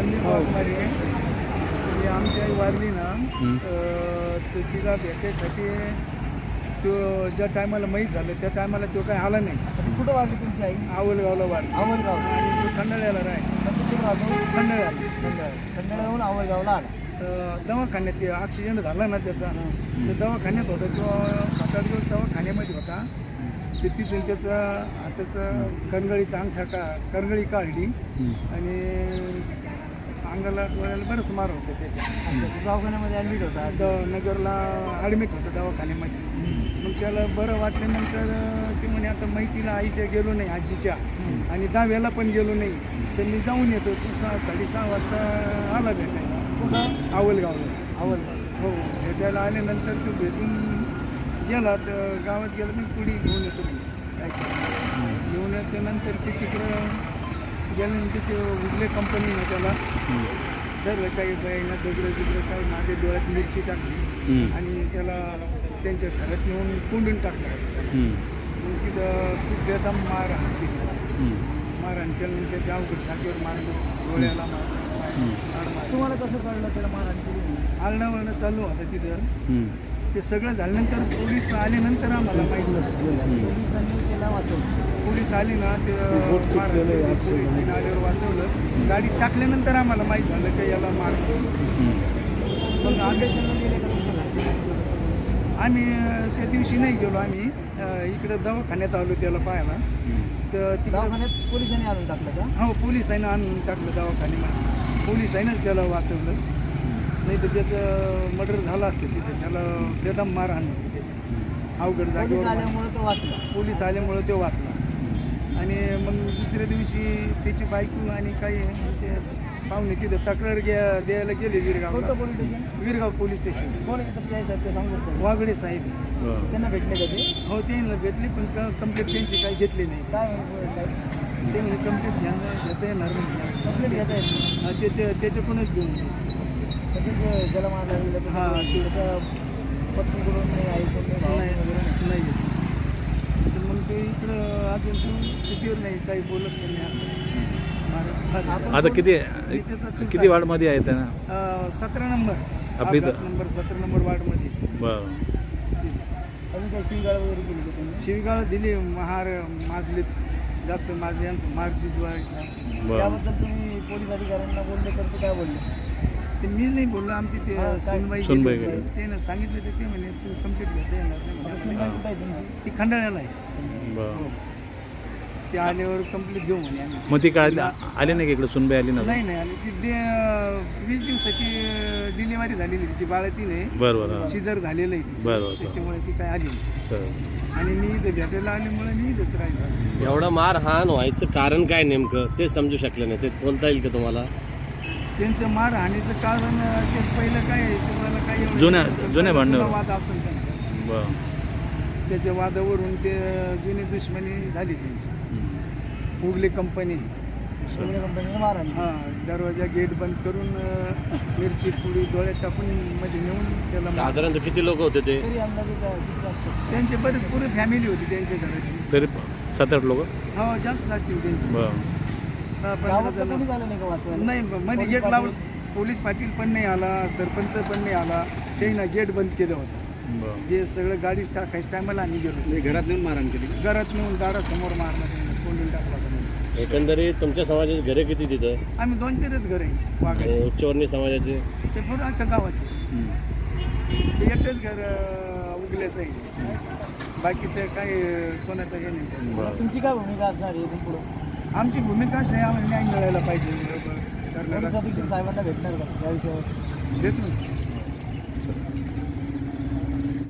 वाघमारे. ती आमची आई वारली ना. तर तो तिला भेटायसाठी तो ज्या टायमाला माहीत झालं त्या टायमाला तो काय आला नाही. कुठं वाढली तुमची आई? आवलगावला वारली. आवडगाव आणि तो खंडाळ्याला राहतो? खंडाळ्याला. खंडाळा खंडाळाहून आवडगावला आला. तर दवाखान्यात ते ॲक्सिडेंट झाला ना त्याचा. तर दवाखान्यात होता तो सात आठ दिवस दवाखान्यामध्ये होता. ते तिथून त्याचं त्याचं करंगळीचा अंगठा का करंगळी काढली. आणि अंगाला डोळ्याला बरंच मार होतं त्याच्या दवाखान्यामध्ये ॲडमिट होता. द नगरला ॲडमिट होतं दवाखान्यामध्ये. मग त्याला बरं वाटल्यानंतर ते म्हणे आता मैतीला आईच्या गेलो नाही आजीच्या. आणि दहाव्याला पण गेलो नाही. तर मी जाऊन येतो. तू सहा साडेसहा वाजता आला भेटायला. कुठं? आवलगावला. आवडगाव हो भेटायला आल्यानंतर तो भेटून गेला. तर गावात गेला मी पुढे घेऊन येतो. म्हणे. काय. घेऊन येल्यानंतर ते तिकडं गेल्यानंतर ते उगले कंपनीनं त्याला. धरलं काही बाईनं दगडं तिकडं काय माझ्या डोळ्यात मिरची टाकली. आणि त्याला त्यांच्या घरात नेऊन कोंडून टाकलं. मग तिथं खूप बेदम मार तिथं मारहाण केलं त्याच्या अवघड छातीवर मारलं डोळ्याला मारलं तुम्हाला कसं कळलं त्याला मारहाण केली म्हणून? आलडावळणं चालू होतं तिथं. ते सगळं झाल्यानंतर पोलीस आल्यानंतर आम्हाला माहिती झालं. पोलिसांनी त्याला वाचवलं पोलीस आली ना ते पोलीस आल्यावर वाचवलं. गाडी टाकल्यानंतर आम्हाला माहीत झालं की याला मार. मग? आम्ही त्या दिवशी नाही गेलो आम्ही. इकडं दवाखान्यात आलो त्याला पाहायला. तर तिकडं दवाखान्यात पोलिसांनी आणून टाकलं का? हो पोलिसांनी आणून टाकलं दवाखान्यामध्ये. पोलिसांनीच त्याला वाचवलं. नाही तर त्याचं मर्डर झालं असतं तिथे. त्याला बेदम मारहाण होती त्याची. अवघड पोलीस जागेवर आल्यामुळे तो वाचला. पोलीस आल्यामुळं तो वाचला. आणि मग दुसऱ्या दिवशी त्याची बायको आणि काही म्हणजे पाहुणे तिथं तक्रार घ्या द्यायला गेले विरगावला. कोणतं police station? Virgaon police station. कोण येतं ते साहेब ते सांगू शकतो वागडे साहेब. त्यांना भेटले का ते? हो त्यांना भेटली पण कंप्लेंट त्यांची काही घेतली नाही. काय म्हणजे कंप्लेंट घ्यायला घेता येणार नाही. कंप्लेंट घेता येत नाही. हा, त्याच्या त्याच्याकडूनच घेऊन. ज्याला हा, ते- त्याच्या पत्नीकडून नाही आईकडून नाही भावाकडून वगैरे नाही. नाही घेत. तर मग ते इकडं अजून नाही काही बोलत नाही असं आपण आता किती मी त्याचा चुलता किती वार्डमध्ये आहे त्यांना? अं, सतरा नंबर. आपली तर- अपघात नंबर सतरा नंबर वार्डमध्ये. बरं. अजून काही शिवगाळ वगैरे केली का त्यांनी दिली महार माजलीत. जास्त माजल्यांचं मार्ची व्हायचा बरं. त्याबद्दल तुम्ही पोलीस अधिकाऱ्यांना बोलले तर ते काय बोलले? ते मी नाही बोललो आमची ते हा? सुनबाई सुनबाई गेली. गेली. त्यानं सांगितलं तर ते म्हणे तू कंप्लीट घेता येणार नाही म्हणे. ती खंडाळ्याला आहे बरं ते आल्यावर कंप्लीट घेऊ म्हणे आम्ही मग ती काय आली नाही का इकडे सुनबाई आली ना नाही नाही आणि ती दे वीस दिवसाची डिलिव्हरी झालेली तिची बाळातीने बरं बरं हां. सिजर झालेलं आहे तिचं. बरं, बरं. त्याच्यामुळे ती काय आली नाही. आणि मी इथं भेटायला आल्यामुळे मी इथंच राहिलो एवढं मारहाण व्हायचं कारण काय नेमकं ते समजू शकले नाही ते बोलता येईल का तुम्हाला त्यांचं मार हाणीचं कारण ते पहिलं काय आहे, तुम्हाला काय एवढं- जुन्या- जुन्या भांडणावर. जुना वाद असेल त्यांचा. बरं. त्याच्या वादावरून ते जुनी दुश्मनी झाली त्यांची. हम्म. Ugly company. सगळ्या कंपनीने मारहाण हां दरवाजा गेट बंद करून अं, मिरची पुडी डोळ्यात टाकून मध्ये नेऊन त्याला मार- साधारणतः किती लोक होते ते? तरी अंदाजे काय किती असतं त्यांचे बरेच पुरी फॅमिली होती त्यांच्या घराची. तरी सात आठ लोक? हो जास्त असतील त्यांची. बरं. दहा पंधरा गावात तर जण. कोणी झालं नाही का वाचवायला? नाही मध्ये पोलीस गेट पाटील? लावलं पोलीस पाटील पण नाही आला सरपंच पण नाही आला त्यांना गेट बंद केलं होतं. हे सगळं गाडी टाकायच्या टायमाला आम्ही गेलो घरात नेऊन मारहाण केली घरात नेऊन दारासमोर मारलं त्यांनी कोंडून टाकला. एकंदरीत तुमच्या समाजाची घरे किती तिथं? आम्ही दोन चारच घर आहे वाघाचे. उच्चवर्णीय समाजाचे? ते पूर्ण अख्ख्या गावाचे. ते एकटंच घर अं, उगल्याचं आहे. बाकीचं काय अं, कोणाचं हे नाही. तुमची काय भूमिका असणार आहे इथून पुढं? आमची भूमिका आहे आम्हाला न्याय मिळायला पाहिजे. साहेबांना भेटणार का? या विषयावर?